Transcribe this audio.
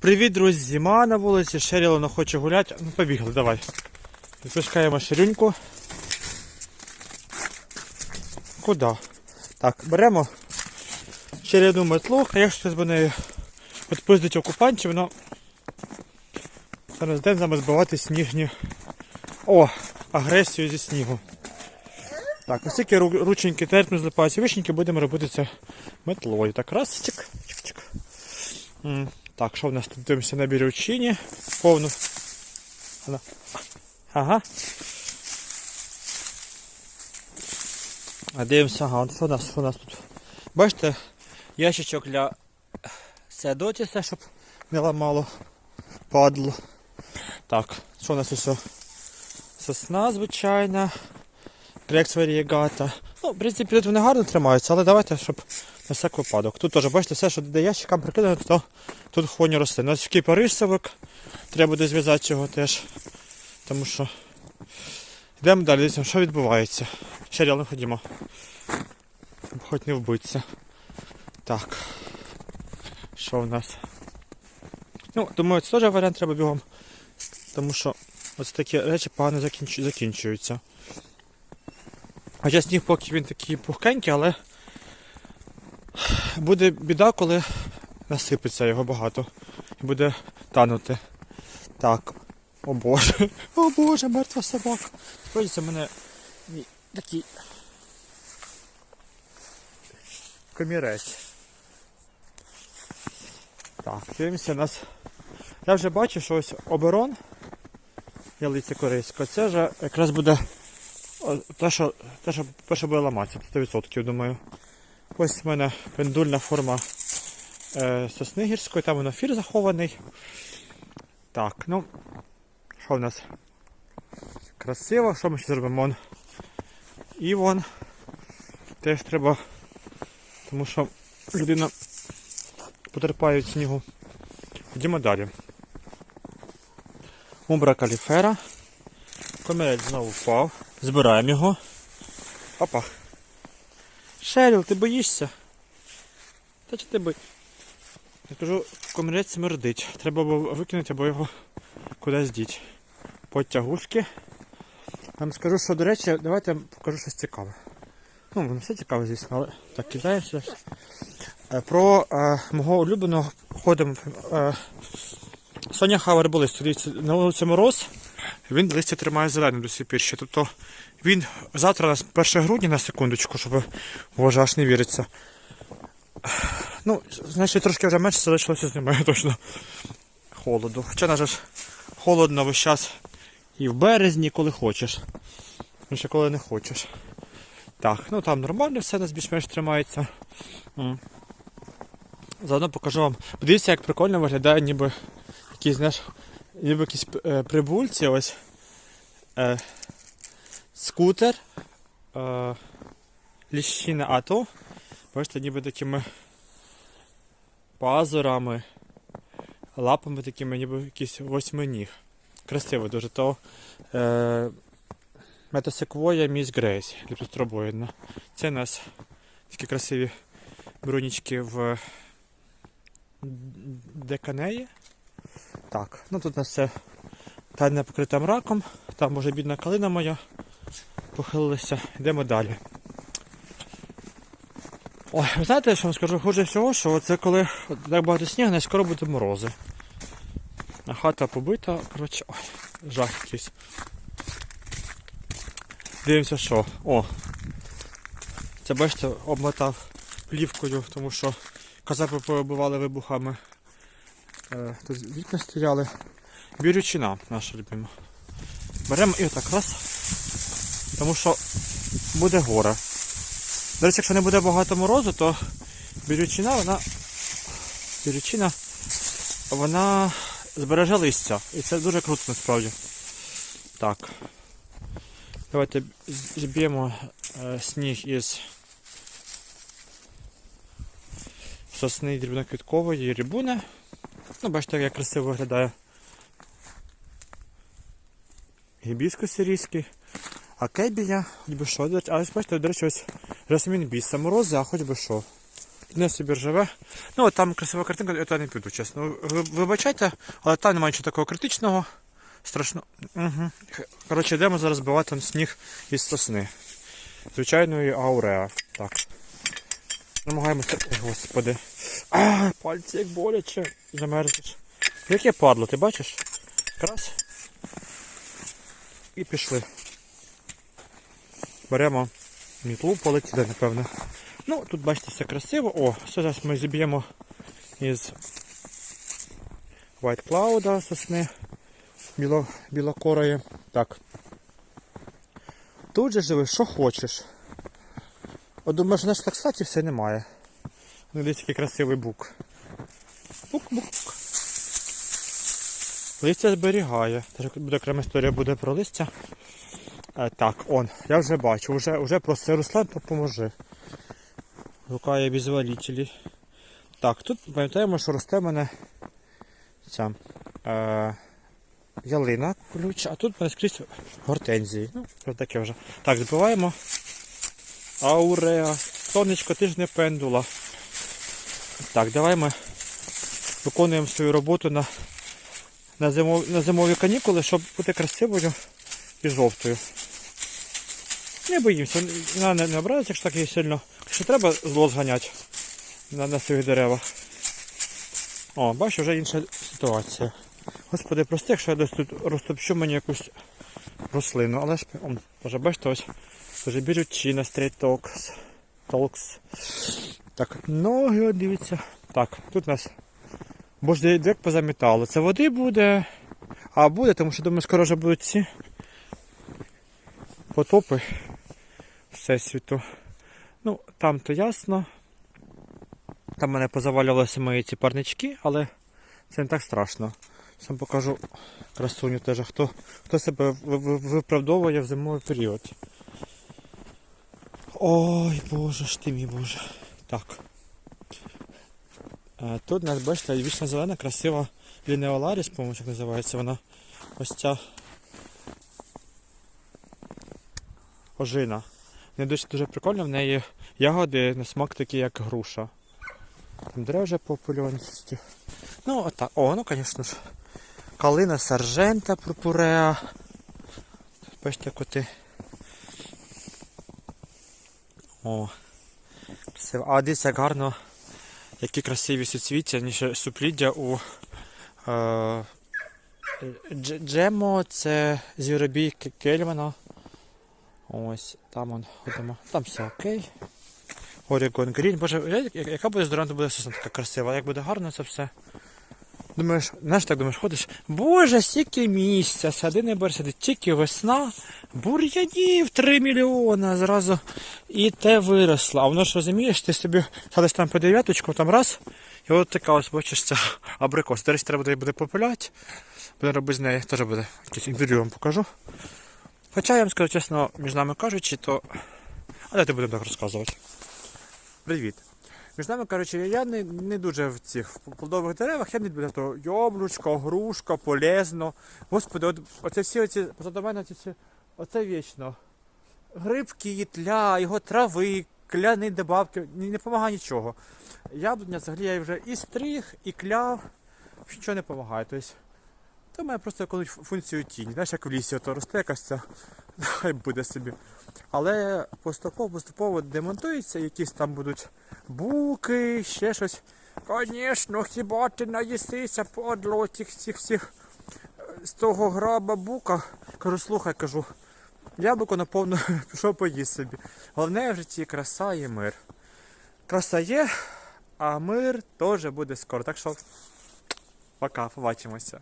Привіт, друзі, зима на вулиці, Шерілона хоче гуляти. Ну, побігли, давай. Відпускаємо Ширюньку. Куди? Так, беремо чередну метлу, а якщо з нею відпустить окупантів, воно зараз день нам збивати снігні. О, агресію зі снігу. Так, ось тільки рученьки терпно злипаються вишеньки, будемо робити це метлою. Так, раз, чик, чик, чик. Так, що в нас тут дивимося на бірючині? Повну. Ага. А дивимося, ага, що у нас, що у нас тут? Бачите, ящичок для седотіса, щоб не ламало падло. Так, що у нас усе? Сосна звичайна. Рекс варієгата. Ну, в принципі, тут вони гарно тримаються, але давайте, щоб на всяк випадок. Тут теж, бачите, все, що до ящика прикидано, то тут хвойні. У нас такий парисовик, треба буде зв'язати його теж. Тому що. Йдемо далі, дивіться, що відбувається. Ще реально ходімо. Хоч не вбиться. Так. Що в нас? Ну, думаю, це теж варіант треба бігом. Тому що ось такі речі погано закінчу- закінчуються. Хоча сніг поки він такий пухкенький, але буде біда, коли насипеться його багато і буде танути. Так. О боже. О боже, мертва собака. Сходиться мене такий комірець. Так, дивимося нас. Я вже бачу, що ось оберон ялиця корейська. Це вже якраз буде о, те, що, те, що буде ламатися, 100%, думаю. Ось в мене пендульна форма е, сосни там воно фір захований. Так, ну, що в нас? Красиво, що ми ще зробимо? Вон. І вон. Теж треба, тому що людина потерпає від снігу. Ходімо далі. Умбра каліфера. Комірець знову впав. Збираємо його. Опа. Шеріл, ти боїшся? Та чи ти бої? Я кажу, комірець смердить. Треба або викинути, або його кудись діть. Подтягушки. Вам скажу, що, до речі, давайте я покажу щось цікаве. Ну, воно все цікаве, звісно, але так кидаємося. Е, Про е, мого улюбленого ходимо е, Соня були дивіться, на вулиці Мороз. Він листя тримає зеленим до сих пір ще. Тобто він завтра 1 грудня на секундочку, щоб аж не віриться. Ну, значить трошки вже менше залишилося з немає точно холоду. Хоча на холодно весь час і в березні, коли хочеш. І ще коли не хочеш. Так, ну там нормально все нас більш-менш тримається. Заодно покажу вам. Подивіться, як прикольно виглядає, ніби якісь, знаєш, ніби якісь е, прибульці, ось е, скутер, е, ліщина АТО. Бачите, ніби такими пазурами, лапами такими, ніби якісь восьминіг. Красиво дуже. То е, метасеквоя міс Грейс, ліпостробоїдна. Це у нас такі красиві брунічки в деканеї. Так, ну тут у нас все тайне покрита мраком. Там може бідна калина моя похилилася. Йдемо далі. Ой, ви знаєте, що вам скажу? Хуже всього, що це коли так багато снігу, не скоро буде морози. А хата побита, коротше, ой, жах якийсь. Дивимося, що. О! Це бачите, обмотав плівкою, тому що казапи побивали вибухами. Е, Тут вікна стояли. Бірючина наша любима. Беремо і отак раз. Тому що буде горе. Речі, якщо не буде багато морозу, то бірючина, вона. Бірючина, вона збереже листя. І це дуже круто насправді. Так. Давайте зб'ємо е, сніг із сосни дрібноквіткової рібуни. Ну, бачите, як красиво виглядає. Гібіскус сирійський. А кебія, хоч би що. А ось бачите, до речі, ось жасмін біс. Морози, а хоч би що. Не собі живе. Ну, от там красива картинка, я туди не піду, чесно. Ви, вибачайте, але там немає нічого такого критичного. Страшно. Угу. Коротше, йдемо зараз збивати он сніг із сосни. Звичайної ауреа. Так. Намагаємося. Ой, господи. А, пальці як боляче. Замерзеш. Яке падло, ти бачиш? Якраз. І пішли. Беремо мітлу, полетіли, напевно. Ну, тут бачите, все красиво. О, все зараз ми зіб'ємо із White Cloud сосни біло, білокорої. Так. Тут же живи, що хочеш. От думаєш, так кстати все немає. Ну, десь який красивий бук. Бук-бук. Листя зберігає. Буде окрема історія буде про листя. Е, так, он, я вже бачу, вже, вже просив Руслан, допоможи. Шукає візвалітелі. Так, тут пам'ятаємо, що росте в мене ця е, ялина колюча, а тут мене скрізь гортензії. Ну, таке вже. Так, збиваємо. Ауреа. Сонечко, ти ж не пендула. Так, давай ми виконуємо свою роботу на, на, зимов, на зимові канікули, щоб бути красивою і жовтою. Не боїмося, вона не, не образиться, якщо так її сильно. Якщо треба зло зганяти на, на своїх деревах. О, бачу, вже інша ситуація. Господи, прости, якщо я десь тут розтопчу мені якусь рослину, але ж о, вже бачите, ось вже бірючина, стрейт толкс. Так, ноги, от дивіться. Так, тут у нас. Боже, як позамітало. Це води буде. А буде, тому що думаю, скоро вже будуть ці потопи Всесвіту. Ну, там то ясно. Там мене позавалювалися мої ці парнички, але це не так страшно. Сам покажу красуню теж, хто, хто себе ви- ви- виправдовує в зимовий період. Ой, боже ж ти мій боже. Так. Е, Тут нас, бачите, вічно зелена, красива лінеоларіс, по-моєму, як називається вона. Ось ця ожина. Не дуже, дуже прикольно, в неї ягоди на смак такі, як груша. Там дерева вже попульовані. Ну, отак. О, ну, звісно ж. Калина саржента пурпуреа. Бачите, коти. О. Красиво. А дивіться, як гарно, які красиві суцвіття, ніж супліддя у е, Джемо, це звіробій К- Кельвана. Ось, там он ходимо. Там все окей. Орігон Грін. Боже, яка буде здорова, буде сосна така красива. Як буде гарно це все. Думаєш, знаєш, так думаєш, ходиш, боже, стільки місця, сади не бере сидить, тільки весна, бур'янів 3 мільйона зразу і те виросло. А воно ж розумієш, ти собі садиш там по дев'яточку, там раз, і от така ось бачиш ця абрикос. До треба буде, попиляти, буде робити з неї, теж буде якесь інтерв'ю вам покажу. Хоча я вам скажу чесно, між нами кажучи, то. А давайте будемо так розказувати. Привіт. Між нами, коротше, я не, не дуже в цих в плодових деревах, я не люблю то яблучко, грушка, полезно. Господи, от, оце всі оці, позаду мене оці, всі- оце вічно. Грибки, їтля, його трави, кляни добавки, не, допомагає нічого. Яблуня взагалі я вже і стриг, і кляв, нічого не допомагає. Тобто, то має просто якусь функцію тіні. Знаєш, як в лісі, то росте якась ця, хай буде собі. Але поступово поступово демонтується, якісь там будуть буки, ще щось. Звісно, хіба ти наїсися подло цих всіх з того граба бука. Кажу, слухай, кажу, яблуко наповно пішов поїсть собі. Головне в житті краса і мир. Краса є, а мир теж буде скоро. Так що пока, побачимося.